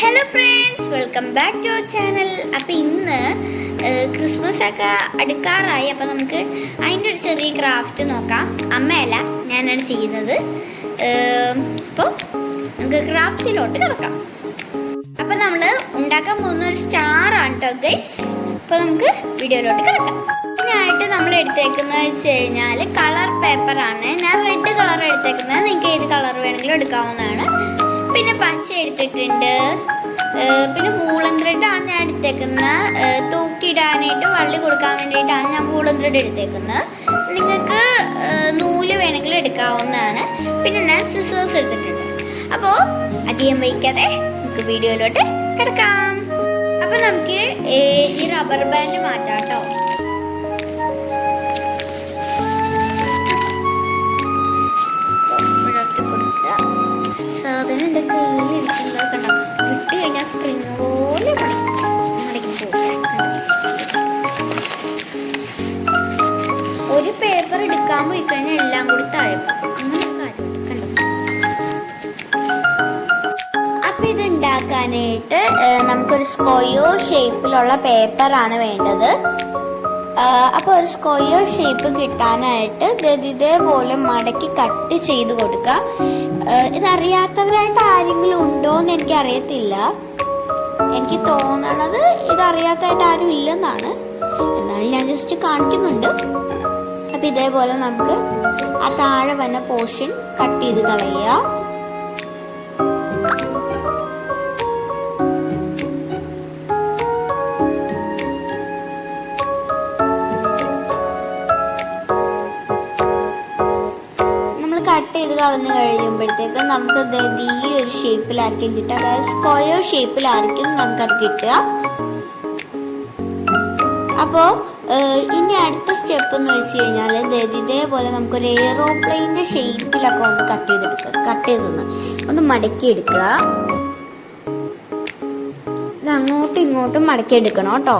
Hello friends welcome back to our channel അപ്പോൾ ഇന്ന് Christmas ഒക്കെ അടുക്കാറായി. അപ്പോൾ നമുക്ക് അതിന്റെ ഒരു ചെറിയ ക്രാഫ്റ്റ് നോക്കാം. അമ്മയല്ല ഞാനാണ് ചെയ്യുന്നത്. അപ്പോൾ നമുക്ക് ക്രാഫ്റ്റിലോട്ട് കിടക്കാം. അപ്പോൾ നമ്മൾ ഉണ്ടാക്കാൻ പോകുന്ന ഒരു സ്റ്റാറാണ് കേട്ടോ ഗൈസ് അപ്പോൾ നമുക്ക് വീഡിയോയിലോട്ട് കിടക്കാം. ഇതിനായിട്ട് നമ്മൾ എടുത്തേക്കുന്നത് വെച്ച് കഴിഞ്ഞാൽ കളർ പേപ്പറാണ് ഞാൻ റെഡ് കളർ എടുത്തേക്കുന്നത്. നിങ്ങൾക്ക് ഏത് കളർ വേണമെങ്കിലും എടുക്കാവുന്നതാണ്. പിന്നെ പശ എടുത്തിട്ടുണ്ട്. പിന്നെ ത്രെഡാണ് ഞാൻ എടുത്തേക്കുന്നത്. തൂക്കിയിടാനായിട്ട് വള്ളി കൊടുക്കാൻ വേണ്ടിയിട്ടാണ് ഞാൻ ത്രെഡ് എടുത്തേക്കുന്നത്. നിങ്ങൾക്ക് നൂൽ വേണമെങ്കിൽ എടുക്കാവുന്നതാണ്. പിന്നെ ഞാൻ സിസേഴ്സ് എടുത്തിട്ടുണ്ട്. അപ്പോൾ അധികം വഹിക്കാതെ നമുക്ക് വീഡിയോയിലോട്ട് കിടക്കാം. അപ്പോൾ നമുക്ക് ഈ റബ്ബർ ബാൻഡ് മാറ്റാം കേട്ടോ. നമുക്കൊരു സ്ക്വയോ ഷേപ്പിലുള്ള പേപ്പറാണ് വേണ്ടത്. അപ്പോൾ ഒരു സ്ക്വയോ ഷേപ്പ് കിട്ടാനായിട്ട് ഗതിതേപോലെ മടക്കി കട്ട് ചെയ്ത് കൊടുക്കുക ഇതറിയാത്തവരായിട്ട് ആരെങ്കിലും ഉണ്ടോ എന്ന് എനിക്ക് അറിയത്തില്ല എനിക്ക് തോന്നണത് ഇതറിയാത്തതായിട്ട് ആരും ഇല്ലെന്നാണ്. എന്നാലും ഞാൻ ജസ്റ്റ് കാണിക്കുന്നുണ്ട്. അപ്പം ഇതേപോലെ നമുക്ക് ആ താഴെ വന്ന പോർഷൻ കട്ട് ചെയ്ത് കളയുക കട്ട് ചെയ്ത് കളഞ്ഞു കഴിയുമ്പോഴത്തേക്ക് നമുക്ക് ഈ ഒരു ഷേപ്പിലായിരിക്കും കിട്ടുക. അതായത് സ്ക്വയർ ഷേപ്പിലായിരിക്കും നമുക്കത് കിട്ടുക. അപ്പോൾ ഇനി അടുത്ത സ്റ്റെപ്പ് എന്ന് വെച്ച് കഴിഞ്ഞാൽ ഇതേപോലെ നമുക്കൊരു എയ്റോപ്ലെയിന്റെ ഷേപ്പിലൊക്കെ ഒന്ന് കട്ട് ചെയ്തെടുക്കുക കട്ട് ചെയ്തൊന്ന് ഒന്ന് മടക്കി എടുക്കുക അങ്ങോട്ടും ഇങ്ങോട്ടും മടക്കി എടുക്കണം കേട്ടോ.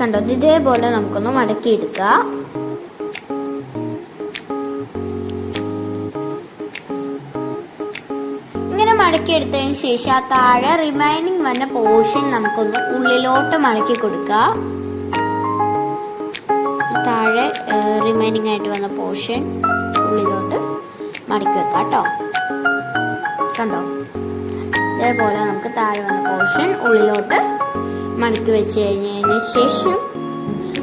കണ്ടോ? ഇതേപോലെ നമുക്കൊന്ന് മടക്കി എടുക്കുക ഇങ്ങനെ മടക്കി എടുത്തതിന് ശേഷം ആ താഴെ റിമൈനിങ് വന്ന പോർഷൻ നമുക്കൊന്ന് ഉള്ളിലോട്ട് മടക്കി കൊടുക്കുക താഴെ റിമൈനിങ് ആയിട്ട് വന്ന പോർഷൻ ഉള്ളിലോട്ട് മടക്കി വെക്കാം കേട്ടോ. കണ്ടോ? ഇതേപോലെ നമുക്ക് താഴെ വന്ന പോർഷൻ ഉള്ളിലോട്ട് മടക്കി വെച്ച് കഴിഞ്ഞതിന് ശേഷം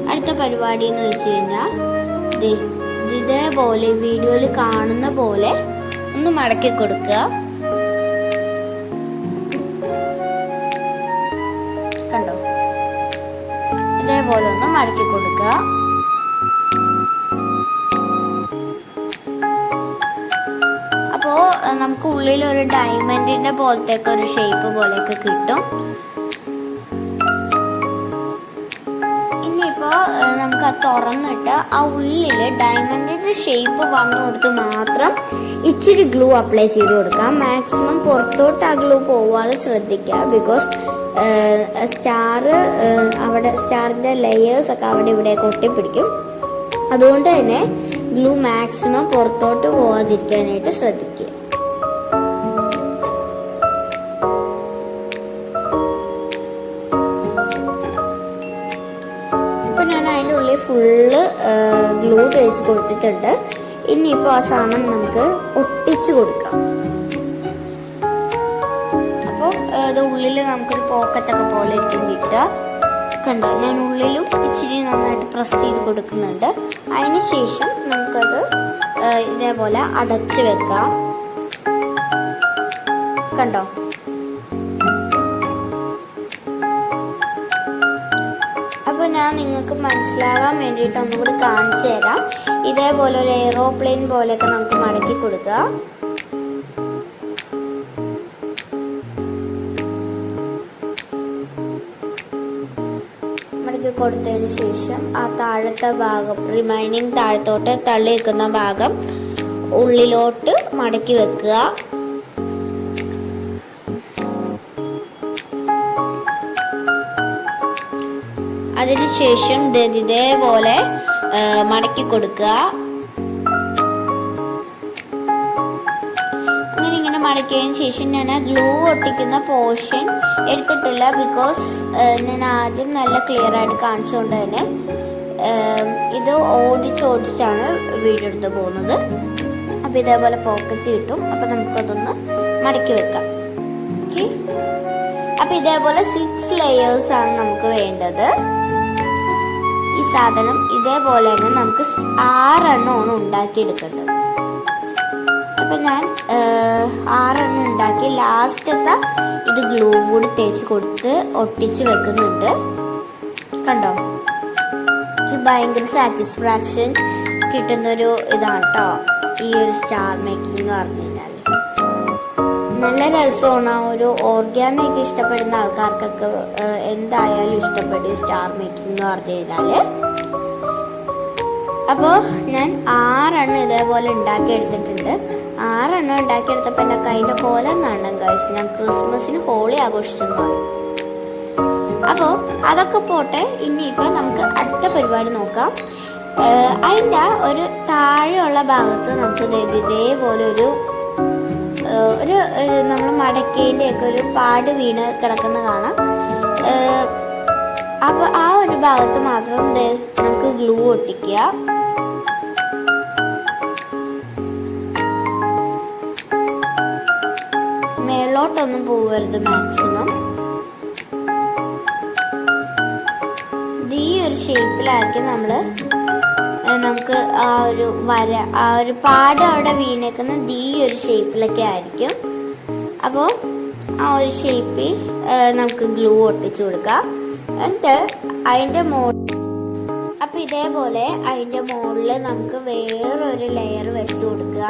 അടുത്ത പരിപാടി എന്ന് വെച്ച് കഴിഞ്ഞാൽ ഇതേപോലെ വീഡിയോയിൽ കാണുന്ന പോലെ ഒന്ന് മടക്കി കൊടുക്കുക. കണ്ടോ? ഇതേപോലെ ഒന്ന് മടക്കി കൊടുക്കുക. അപ്പോൾ നമുക്ക് ഉള്ളിൽ ഒരു ഡയമണ്ടിന്റെ പോലത്തെ ഒരു ഷേപ്പ് പോലെയൊക്കെ കിട്ടും. തുറന്നിട്ട് ആ ഉള്ളിൽ ഡയമണ്ടിന്റെ ഷേപ്പ് വന്നു കൊടുത്ത് മാത്രം ഇച്ചിരി ഗ്ലൂ അപ്ലൈ ചെയ്ത് കൊടുക്കാം. മാക്സിമം പുറത്തോട്ട് ആ ഗ്ലൂ പോവാതെ ശ്രദ്ധിക്കുക ബിക്കോസ് സ്റ്റാർ അവിടെ സ്റ്റാറിന്റെ ലെയേഴ്സ് ഒക്കെ അവിടെ ഇവിടെ കൊട്ടിപ്പിടിക്കും അതുകൊണ്ട് തന്നെ ഗ്ലൂ മാക്സിമം പുറത്തോട്ട് പോവാതിരിക്കാനായിട്ട് ശ്രദ്ധിക്കുക. ഉള്ളിൽ ഫുള്ള് ഗ്ലൂ തേച്ച് കൊടുത്തിട്ടുണ്ട്. ഇനിയിപ്പോൾ ആ സാധനം നമുക്ക് ഒട്ടിച്ചു കൊടുക്കാം. അപ്പോൾ ഇത് ഉള്ളിൽ നമുക്കൊരു പോക്കറ്റൊക്കെ പോലെ ഇരിക്കും കിട്ടുക. കണ്ടോ ഞാൻ ഉള്ളിലും ഇച്ചിരി നന്നായിട്ട് പ്രസ് ചെയ്ത് കൊടുക്കുന്നുണ്ട്. അതിന് ശേഷം നമുക്കത് ഇതേപോലെ അടച്ചു വെക്കാം. കണ്ടോ? ഞാൻ നിങ്ങൾക്ക് മനസ്സിലാവാൻ വേണ്ടിയിട്ട് ഒന്നും കൂടി കാണിച്ചു തരാം. ഇതേപോലെ ഒരു എയ്റോപ്ലെയിൻ പോലെയൊക്കെ നമുക്ക് മടക്കി കൊടുക്കുക. മടക്കി കൊടുത്തതിന് ശേഷം ആ താഴത്തെ ഭാഗം റിമൈനിങ് താഴത്തോട്ട് തള്ളി വെക്കുന്ന ഭാഗം ഉള്ളിലോട്ട് മടക്കി വെക്കുക. അതിനുശേഷം ഇതേപോലെ മടക്കി കൊടുക്കുക. മടക്കിയതിന് ശേഷം ഞാൻ ആ ഗ്ലൂ ഒട്ടിക്കുന്ന പോർഷൻ എടുത്തിട്ടില്ല ബിക്കോസ് ഞാൻ ആദ്യം നല്ല ക്ലിയർ ആയിട്ട് കാണിച്ചുകൊണ്ട് തന്നെ ഇത് ഓടിച്ചോടിച്ചാണ് വീഡിയോ എടുത്ത് പോകുന്നത്. അപ്പോൾ ഇതേപോലെ പോക്കറ്റ് കിട്ടും. അപ്പോൾ നമുക്കതൊന്ന് മടക്കി വെക്കാം. ഓക്കെ അപ്പോൾ ഇതേപോലെ സിക്സ് ലെയേഴ്സ് ആണ് നമുക്ക് വേണ്ടത്. ഈ സാധനം ഇതേപോലെ തന്നെ നമുക്ക് ആറെണ്ണമാണ് ഉണ്ടാക്കിയെടുക്കേണ്ടത്. അപ്പം ഞാൻ ആറെണ്ണം ഉണ്ടാക്കി ലാസ്റ്റത്തെ ഇത് ഗ്ലൂ കൂടി തേച്ച് കൊടുത്ത് ഒട്ടിച്ച് വെക്കുന്നുണ്ട്. കണ്ടോ? എനിക്ക് ഭയങ്കര സാറ്റിസ്ഫാക്ഷൻ കിട്ടുന്നൊരു ഇതാണ് കേട്ടോ ഈ ഒരു സ്റ്റാർ മേക്കിംഗ് എന്ന് പറഞ്ഞു. കഴിഞ്ഞാൽ നല്ല രസമാണ് ആ ഒരു ഓർഗാനിക് ഇഷ്ടപ്പെടുന്ന ആൾക്കാർക്കൊക്കെ എന്തായാലും ഇഷ്ടപ്പെടും സ്റ്റാർ മേക്കിംഗ് എന്ന് പറഞ്ഞു കഴിഞ്ഞാൽ അപ്പോൾ ഞാൻ ആറെണ്ണം ഇതേപോലെ ഉണ്ടാക്കിയെടുത്തിട്ടുണ്ട്. ആറെണ്ണം ഉണ്ടാക്കിയെടുത്തപ്പോൾ എന്റെ കൈന്റെ കോലം കാണണം കഴിച്ചു ഞാൻ ക്രിസ്മസിന് ഹോളി ആഘോഷിച്ചെന്ന് അപ്പോൾ അതൊക്കെ പോട്ടെ ഇനിയിപ്പോൾ നമുക്ക് അടുത്ത പരിപാടി നോക്കാം. അതിന്റെ ഒരു താഴെയുള്ള ഭാഗത്ത് നമുക്ക് ഇതേപോലെ ഒരു ഒരു നമ്മൾ മടക്കേന്റെ ഒക്കെ ഒരു പാട് വീണ് കിടക്കുന്ന കാണാം. അപ്പോൾ ആ ഒരു ഭാഗത്ത് മാത്രം നമുക്ക് ഗ്ലൂ ഒട്ടിക്കുക. മേളോട്ടൊന്നും പോവരുത് മാക്സിമം. ഈ ഒരു ഷേപ്പിലാക്കി നമ്മൾ നമുക്ക് ആ ഒരു വര ആ ഒരു പാടം അവിടെ വീണേക്കുന്നത് ഈ ഒരു ഷേപ്പിലൊക്കെ ആയിരിക്കും. അപ്പോൾ ആ ഒരു ഷേപ്പിൽ നമുക്ക് ഗ്ലൂ ഒട്ടിച്ചു കൊടുക്കാം. എന്നിട്ട് അതിന്റെ മോ അപ്പം ഇതേപോലെ അതിന്റെ മുകളിൽ നമുക്ക് വേറൊരു ലെയർ വെച്ച് കൊടുക്കുക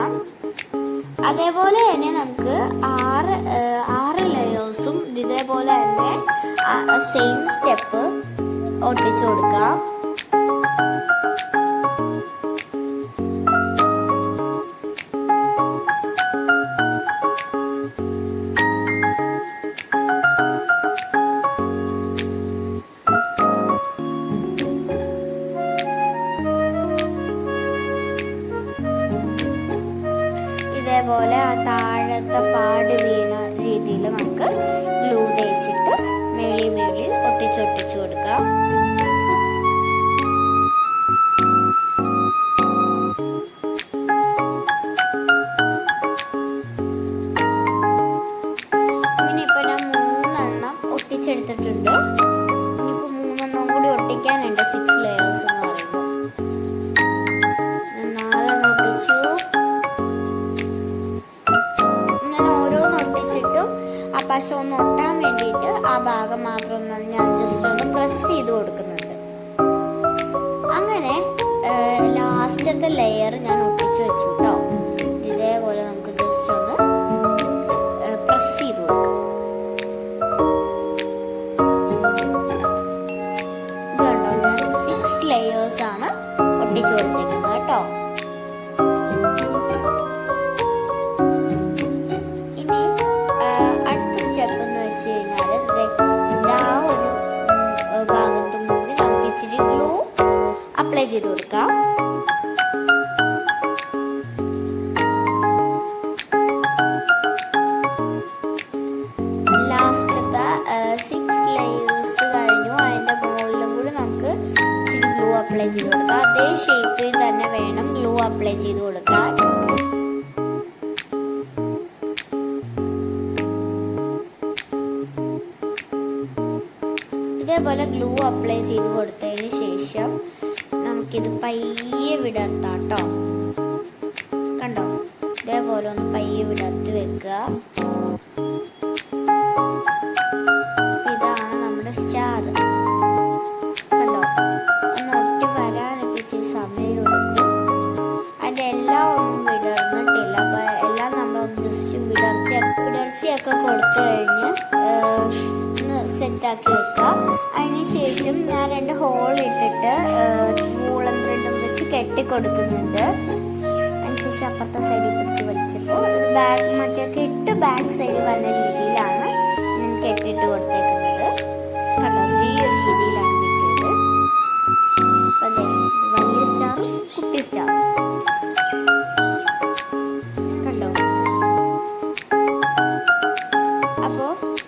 അതേപോലെ തന്നെ നമുക്ക് ആറ് ആറ് ലെയേഴ്സും ഇതേപോലെ തന്നെ സെയിം സ്റ്റെപ്പ് ഒട്ടിച്ചു കൊടുക്കാം. ഇതേപോലെ ആ താഴത്തെ പാട് വീണ രീതിയിൽ നമുക്ക് ഗ്ലൂ തേച്ചിട്ട് ഞാൻ ജസ്റ്റ് ഒന്ന് പ്രസ് ചെയ്ത് കൊടുക്കുന്നുണ്ട്. അങ്ങനെ ലാസ്റ്റത്തെ ലെയർ ഞാൻ ഒട്ടിച്ചു വെച്ചു കേട്ടോ അപ്ലൈ ചെയ്ത് കൊടുക്കാൻ. ഇതേപോലെ ഗ്ലൂ അപ്ലൈ ചെയ്ത് കൊടുത്തതിന് ശേഷം നമുക്കിത് പയ്യെ വിടർത്താം കേട്ടോ കണ്ടോ? ഇതേപോലെ ഒന്ന് പയ്യെ വിടർത്തി വെക്കുക. കൊടുക്കുന്നുണ്ട്. അതിനുശേഷം അപ്പുറത്തെ സൈഡിൽ പിടിച്ച് വലിച്ചപ്പോൾ ബാക്ക് മറ്റേ കെട്ട് ബാക്ക് സൈഡിൽ വന്ന രീതിയിലാണ് ഞാൻ കെട്ടിട്ട് കൊടുത്തേക്കുന്നത്. കണ്ടോ? ഈ ഒരു രീതിയിലാണ് കിട്ടിയത്. അപ്പോൾ അതെ വലിയ സ്റ്റാറും കുട്ടി സ്റ്റാറും കണ്ടോ? പറഞ്ഞതുപോലെ